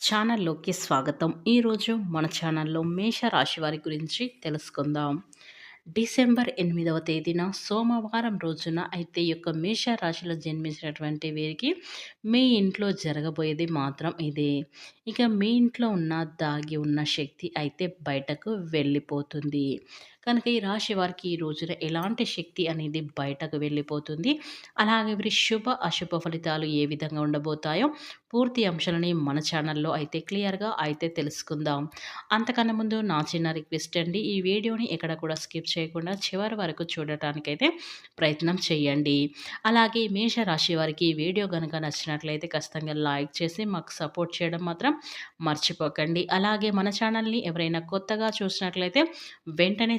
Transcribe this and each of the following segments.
ఛానల్లోకి స్వాగతం. ఈరోజు మన ఛానల్లో మేషరాశి వారి గురించి తెలుసుకుందాం. డిసెంబర్ ఎనిమిదవ తేదీన సోమవారం రోజున అయితే యొక్క మేష రాశిలో జన్మించినటువంటి వీరికి మీ ఇంట్లో జరగబోయేది మాత్రం ఇదే. ఇక మీ ఇంట్లో ఉన్న దాగి ఉన్న శక్తి అయితే బయటకు వెళ్ళిపోతుంది. కనుక ఈ రాశి వారికి ఈ రోజున ఎలాంటి శక్తి అనేది బయటకు వెళ్ళిపోతుంది? అలాగే వీరి శుభ అశుభ ఫలితాలు ఏ విధంగా ఉండబోతాయో పూర్తి అంశాలని మన ఛానల్లో అయితే క్లియర్గా అయితే తెలుసుకుందాం. అంతకన్నా ముందు నా చిన్న రిక్వెస్ట్ అండి ఈ వీడియోని ఎక్కడ కూడా స్కిప్ చేయకుండా చివరి వరకు చూడటానికైతే ప్రయత్నం చేయండి అలాగే మేష రాశి వారికి ఈ వీడియో కనుక నచ్చినట్లయితే ఖచ్చితంగా లైక్ చేసి మాకు సపోర్ట్ చేయడం మాత్రం మర్చిపోకండి. అలాగే మన ఛానల్ని ఎవరైనా కొత్తగా చూసినట్లయితే వెంటనే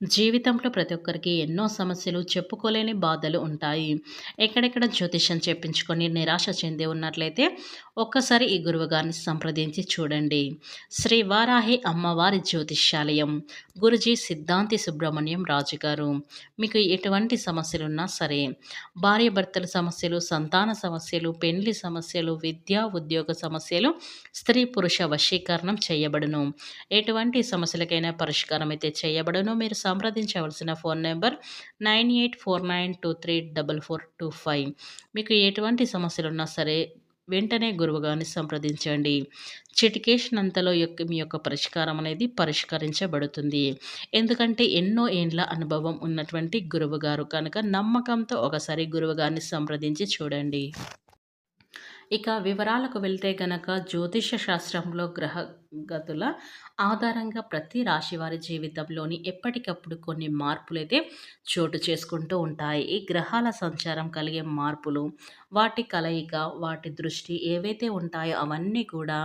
జీవితంలో ప్రతి ఒక్కరికి ఎన్నో సమస్యలు చెప్పుకోలేని బాధలు ఉంటాయి. ఎక్కడెక్కడ జ్యోతిష్యం చెప్పించుకొని నిరాశ చెంది ఉన్నట్లయితే ఒక్కసారి ఈ గురువుగారిని సంప్రదించి చూడండి. శ్రీ వారాహి అమ్మవారి జ్యోతిష్యాలయం గురుజీ సిద్ధాంతి సుబ్రహ్మణ్యం రాజు గారు. మీకు ఎటువంటి సమస్యలున్నా సరే భార్య భర్తల సమస్యలు సంతాన సమస్యలు పెండ్లి సమస్యలు విద్యా ఉద్యోగ సమస్యలు స్త్రీ పురుష వశీకరణం చేయబడును. ఎటువంటి సమస్యలకైనా పరిష్కారం అయితే చేయబడును. మీరు సంప్రదించవలసిన phone number nine eight four nine two three double four two five. మీకు ఎటువంటి సమస్యలు ఉన్నా సరే వెంటనే గురువుగారిని సంప్రదించండి. చిటికేషనంతలో యొక్క మీ యొక్క పరిష్కారం అనేది పరిష్కరించబడుతుంది. ఎందుకంటే ఎన్నో ఏండ్ల అనుభవం ఉన్నటువంటి గురువుగారు. కనుక నమ్మకంతో ఒకసారి గురువుగారిని సంప్రదించి చూడండి. ఇక వివరాలకు వెళ్తే గనక జ్యోతిష శాస్త్రంలో గ్రహ గతుల ఆధారంగా ప్రతి రాశి వారి జీవితంలోని ఎప్పటికప్పుడు కొన్ని మార్పులైతే చోటు చేసుకుంటూ ఉంటాయి. ఈ గ్రహాల సంచారం కలిగే మార్పులు వాటి కలయిక వాటి దృష్టి ఏవైతే ఉంటాయో అవన్నీ కూడా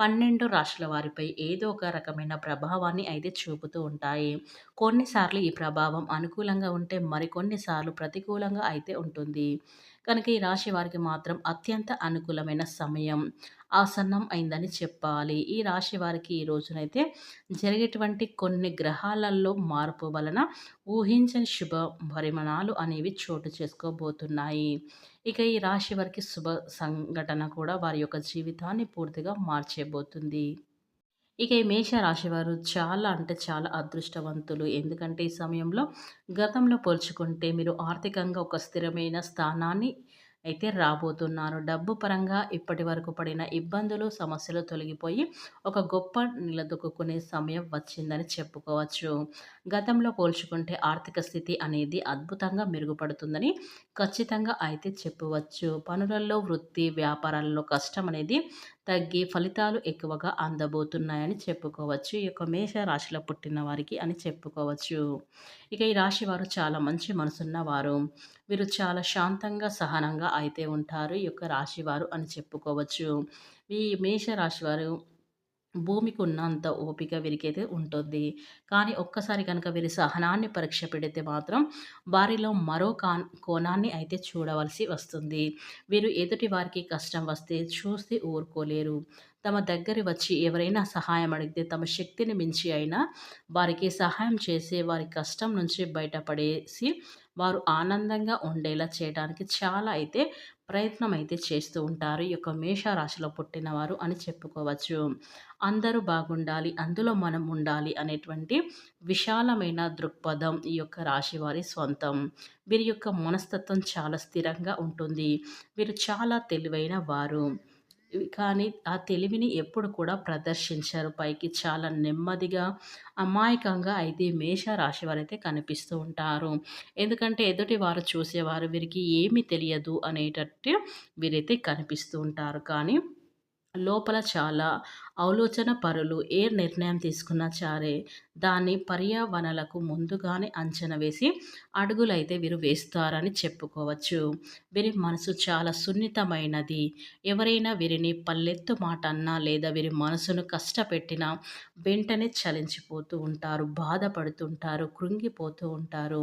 పన్నెండు రాశుల వారిపై ఏదో ఒక రకమైన ప్రభావాన్ని అయితే చూపుతూ ఉంటాయి. కొన్నిసార్లు ఈ ప్రభావం అనుకూలంగా ఉంటే మరికొన్నిసార్లు ప్రతికూలంగా అయితే ఉంటుంది. కనుక ఈ రాశి వారికి మాత్రం అత్యంత అనుకూలమైన సమయం ఆసన్నం అయిందని చెప్పాలి. ఈ రాశి వారికి ఈ రోజునైతే జరిగేటువంటి కొన్ని గ్రహాలలో మార్పు వలన ఊహించని శుభ పరిమాణాలు అనేవి చోటు చేసుకోబోతున్నాయి. ఇక ఈ రాశి వారికి శుభ సంఘటన కూడా వారి యొక్క జీవితాన్ని పూర్తిగా మార్చేబోతుంది ఇక ఈ మేషరాశివారు చాలా అంటే చాలా అదృష్టవంతులు. ఎందుకంటే ఈ సమయంలో గతంలో పోల్చుకుంటే మీరు ఆర్థికంగా ఒక స్థిరమైన స్థానాన్ని అయితే రాబోతున్నారు. డబ్బు పరంగా ఇప్పటి వరకు పడిన ఇబ్బందులు సమస్యలు తొలగిపోయి ఒక గొప్ప నిలదొక్కునే సమయం వచ్చిందని చెప్పుకోవచ్చు. గతంలో పోల్చుకుంటే ఆర్థిక స్థితి అనేది అద్భుతంగా మెరుగుపడుతుందని ఖచ్చితంగా అయితే చెప్పవచ్చు. పనులలో వృత్తి వ్యాపారాల్లో కష్టం అనేది తగ్గి ఫలితాలు ఎక్కువగా అందబోతున్నాయని చెప్పుకోవచ్చు. ఈ యొక్క మేష రాశిలో పుట్టిన వారికి అని చెప్పుకోవచ్చు. ఇక ఈ రాశి వారు చాలా మంచి మనసున్న వారు వీరు చాలా శాంతంగా సహనంగా అయితే ఉంటారు ఈ యొక్క రాశివారు అని చెప్పుకోవచ్చు. ఈ మేష రాశి వారు భూమికి ఉన్నంత ఓపిక వీరికైతే ఉంటుంది. కానీ ఒక్కసారి కనుక వీరి సహనాన్ని పరీక్ష పెడితే మాత్రం వారిలో మరో కా కోణాన్ని అయితే చూడవలసి వస్తుంది. వీరు ఎదుటి వారికి కష్టం వస్తే చూస్తే ఊరుకోలేరు. తమ దగ్గర వచ్చి ఎవరైనా సహాయం అడిగితే తమ శక్తిని మించి అయినా వారికి సహాయం చేసే వారి కష్టం నుంచి బయటపడేసి వారు ఆనందంగా ఉండేలా చేయడానికి చాలా అయితే ప్రయత్నం అయితే చేస్తూ ఉంటారు. ఈ యొక్క మేషరాశిలో పుట్టినవారు అని చెప్పుకోవచ్చు. అందరూ బాగుండాలి అందులో మనం ఉండాలి అనేటువంటి విశాలమైన దృక్పథం ఈ యొక్క రాశి వారి సొంతం వీరి యొక్క మనస్తత్వం చాలా స్థిరంగా ఉంటుంది. వీరు చాలా తెలివైన వారు. కానీ ఆ తెలివిని ఎప్పుడు కూడా ప్రదర్శించారు. పైకి చాలా నెమ్మదిగా అమాయకంగా అయితే మేష రాశి వారైతే కనిపిస్తూ ఉంటారు. ఎందుకంటే ఎదుటి వారు చూసేవారు వీరికి ఏమి తెలియదు అనేటట్టు వీరైతే కనిపిస్తూ ఉంటారు. కానీ లోపల చాలా ఆలోచన పరులు ఏ నిర్ణయం తీసుకున్నా సరే దాన్ని పర్యావరణలకు ముందుగానే అంచనా వేసి అడుగులైతే వీరు వేస్తారని చెప్పుకోవచ్చు. వీరి మనసు చాలా సున్నితమైనది. ఎవరైనా వీరిని పల్లెత్తు మాట అన్నా లేదా వీరి మనసును కష్టపెట్టినా వెంటనే చలించిపోతూ ఉంటారు బాధపడుతుంటారు కృంగిపోతూ ఉంటారు.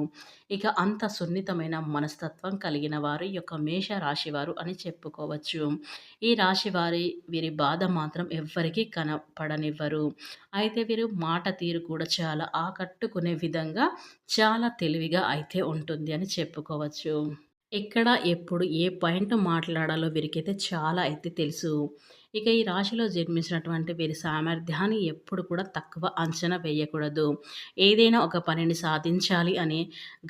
ఇక అంత సున్నితమైన మనస్తత్వం కలిగిన వారు ఈ యొక్క మేష రాశివారు అని చెప్పుకోవచ్చు. ఈ రాశి వారి వీరి బాధ మాత్రం ఎవ్వరికీ కనపడనివ్వరు. అయితే వీరు మాట తీరు కూడా చాలా ఆకట్టుకునే విధంగా చాలా తెలివిగా అయితే ఉంటుంది అని చెప్పుకోవచ్చు. ఎక్కడ ఎప్పుడు ఏ పాయింట్ మాట్లాడాలో వీరికైతే చాలా అయితే తెలుసు. ఇక ఈ రాశిలో జన్మించినటువంటి వీరి సామర్థ్యాన్ని ఎప్పుడు కూడా తక్కువ అంచనా వేయకూడదు. ఏదైనా ఒక పనిని సాధించాలి అని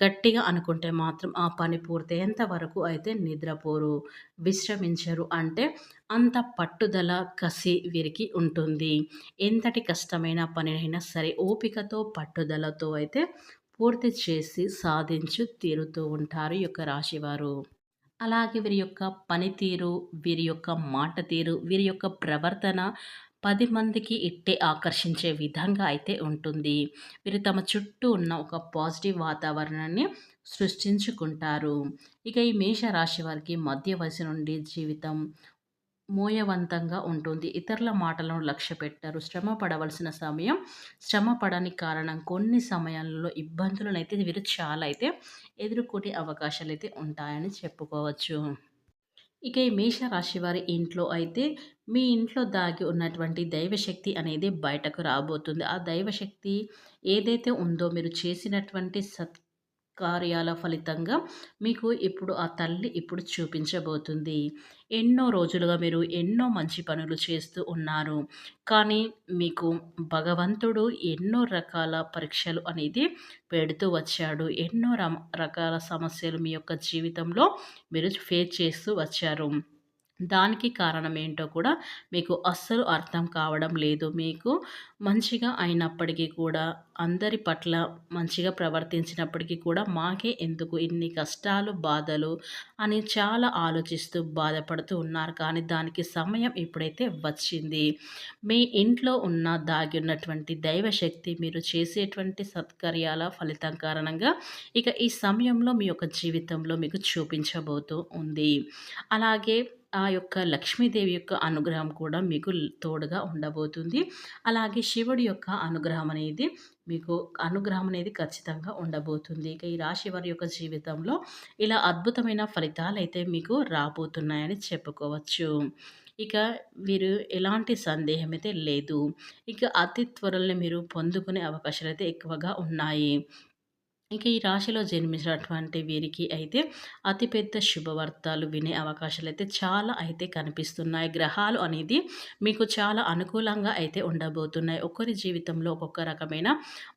గట్టిగా అనుకుంటే మాత్రం ఆ పని పూర్తయ్యేంత వరకు అయితే నిద్రపోరు. విశ్రమించరు అంటే అంత పట్టుదల కసి వీరికి ఉంటుంది. ఎంతటి కష్టమైన పనినైనా సరే ఓపికతో పట్టుదలతో అయితే పూర్తి చేసి సాధించు తీరుతూ ఉంటారు ఈ యొక్క రాశివారు. అలాగే వీరి యొక్క పనితీరు వీరి యొక్క మాట తీరు వీరి యొక్క ప్రవర్తన పది మందికి ఇట్టే ఆకర్షించే విధంగా అయితే ఉంటుంది. వీరు తమ చుట్టూ ఉన్న ఒక పాజిటివ్ వాతావరణాన్ని సృష్టించుకుంటారు. ఇక ఈ మేష రాశి వారికి మధ్య వయసు నుండి జీవితం మోయవంతంగా ఉంటుంది. ఇతరుల మాటలను లక్ష్య పెట్టారు శ్రమ పడవలసిన సమయం శ్రమ పడని కారణం కొన్ని సమయాల్లో ఇబ్బందులను అయితే వీరు చాలా అయితే ఎదుర్కొనే అవకాశాలు అయితే ఉంటాయని చెప్పుకోవచ్చు. ఇక ఈ మేషరాశి వారి ఇంట్లో అయితే మీ ఇంట్లో దాగి ఉన్నటువంటి దైవశక్తి అనేది బయటకు రాబోతుంది. ఆ దైవశక్తి ఏదైతే ఉందో మీరు చేసినటువంటి సత్ కార్యాల ఫలితంగా మీకు ఇప్పుడు ఆ తల్లి ఇప్పుడు చూపించబోతుంది. ఎన్నో రోజులుగా మీరు ఎన్నో మంచి పనులు చేస్తూ ఉన్నారు. కానీ మీకు భగవంతుడు ఎన్నో రకాల పరీక్షలు అనేది పెడుతూ వచ్చాడు. ఎన్నో రకాల సమస్యలు మీ యొక్క జీవితంలో మీరు ఫేస్ చేస్తూ వచ్చారు. దానికి కారణం ఏంటో కూడా మీకు అస్సలు అర్థం కావడం లేదు. మీకు మంచిగా అయినప్పటికీ కూడా అందరి పట్ల మంచిగా ప్రవర్తించినప్పటికీ కూడా మాకే ఎందుకు ఇన్ని కష్టాలు బాధలు అని చాలా ఆలోచిస్తూ బాధపడుతూ ఉన్నారు. కానీ దానికి సమయం ఇప్పుడైతే వచ్చింది. మీ ఇంట్లో ఉన్న దాగి ఉన్నటువంటి దైవశక్తి మీరు చేసేటువంటి సత్కర్యాల ఫలితం కారణంగా ఇక ఈ సమయంలో మీ యొక్క జీవితంలో మీకు చూపించబోతూ ఉంది. అలాగే ఆ యొక్క లక్ష్మీదేవి యొక్క అనుగ్రహం కూడా మీకు తోడుగా ఉండబోతుంది. అలాగే శివుడి యొక్క అనుగ్రహం అనేది మీకు అనుగ్రహం అనేది ఖచ్చితంగా ఉండబోతుంది. ఇక ఈ రాశి వారి యొక్క జీవితంలో ఇలా అద్భుతమైన ఫలితాలు అయితే మీకు రాబోతున్నాయని చెప్పుకోవచ్చు. ఇక వీరు ఎలాంటి సందేహం అయితే లేదు. ఇక అతి త్వరలో మీరు పొందుకునే అవకాశాలు అయితే ఎక్కువగా ఉన్నాయి. ఇక ఈ రాశిలో జన్మించినటువంటి వీరికి అయితే అతిపెద్ద శుభవార్తలు వినే అవకాశాలు అయితే చాలా అయితే కనిపిస్తున్నాయి. గ్రహాలు అనేది మీకు చాలా అనుకూలంగా అయితే ఉండబోతున్నాయి. ఒక్కరి జీవితంలో ఒక్కొక్క రకమైన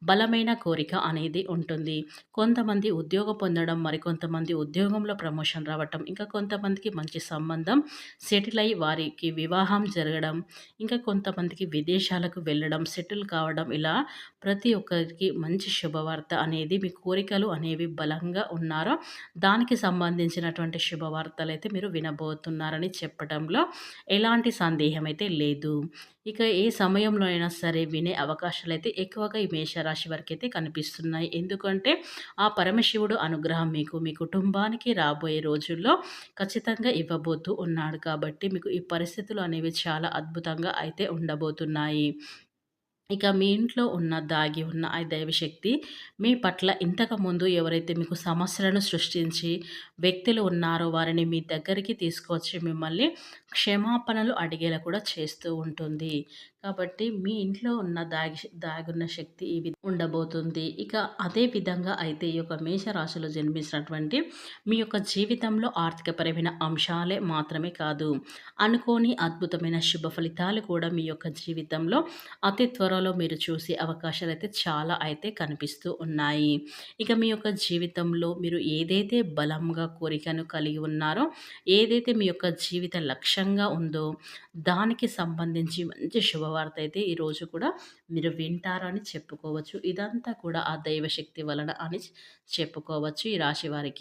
బలమైన కోరిక అనేది ఉంటుంది. కొంతమంది ఉద్యోగం పొందడం మరికొంతమంది ఉద్యోగంలో ప్రమోషన్ రావటం ఇంకా కొంతమందికి మంచి సంబంధం సెటిల్ అయ్యి వారికి వివాహం జరగడం ఇంకా కొంతమందికి విదేశాలకు వెళ్ళడం సెటిల్ కావడం ఇలా ప్రతి ఒక్కరికి మంచి శుభవార్త అనేది మీకు కోరికలు అనేవి బలంగా ఉన్నారో దానికి సంబంధించినటువంటి శుభవార్తలు అయితే మీరు వినబోతున్నారని చెప్పడంలో ఎలాంటి సందేహం అయితే లేదు. ఇక ఏ సమయంలో అయినా సరే వినే అవకాశాలు అయితే ఎక్కువగా ఈ మేషరాశి వారికి అయితే కనిపిస్తున్నాయి. ఎందుకంటే ఆ పరమశివుడు అనుగ్రహం మీకు మీ కుటుంబానికి రాబోయే రోజుల్లో ఖచ్చితంగా ఇవ్వబోతూ ఉన్నాడు కాబట్టి మీకు ఈ పరిస్థితులు అనేవి చాలా అద్భుతంగా అయితే ఉండబోతున్నాయి. ఇక మీ ఇంట్లో ఉన్న దాగి ఉన్న ఆ దైవశక్తి మీ పట్ల ఇంతకుముందు ఎవరైతే మీకు సమస్యలను సృష్టించి వ్యక్తులు ఉన్నారో వారిని మీ దగ్గరికి తీసుకొచ్చి మిమ్మల్ని క్షమాపణలు అడిగేలా కూడా చేస్తూ ఉంటుంది. కాబట్టి మీ ఇంట్లో ఉన్న దాగి దాగున్న శక్తి ఇవి ఉండబోతుంది. ఇక అదే విధంగా అయితే ఈ యొక్క మేషరాశిలో జన్మించినటువంటి మీ యొక్క జీవితంలో ఆర్థికపరమైన అంశాలే మాత్రమే కాదు. అనుకోని అద్భుతమైన శుభ ఫలితాలు కూడా మీ యొక్క జీవితంలో అతి త్వరలో మీరు చూసే అవకాశాలు అయితే చాలా అయితే కనిపిస్తూ ఉన్నాయి. ఇక మీ యొక్క జీవితంలో మీరు ఏదైతే బలంగా కోరికను కలిగి ఉన్నారో ఏదైతే మీ యొక్క జీవిత లక్ష్యంగా ఉందో దానికి సంబంధించి మంచి శుభ శుభవార్త అయితే ఈరోజు కూడా మీరు వింటారని చెప్పుకోవచ్చు. ఇదంతా కూడా ఆ దైవశక్తి వలన అని చెప్పుకోవచ్చు ఈ రాశి వారికి.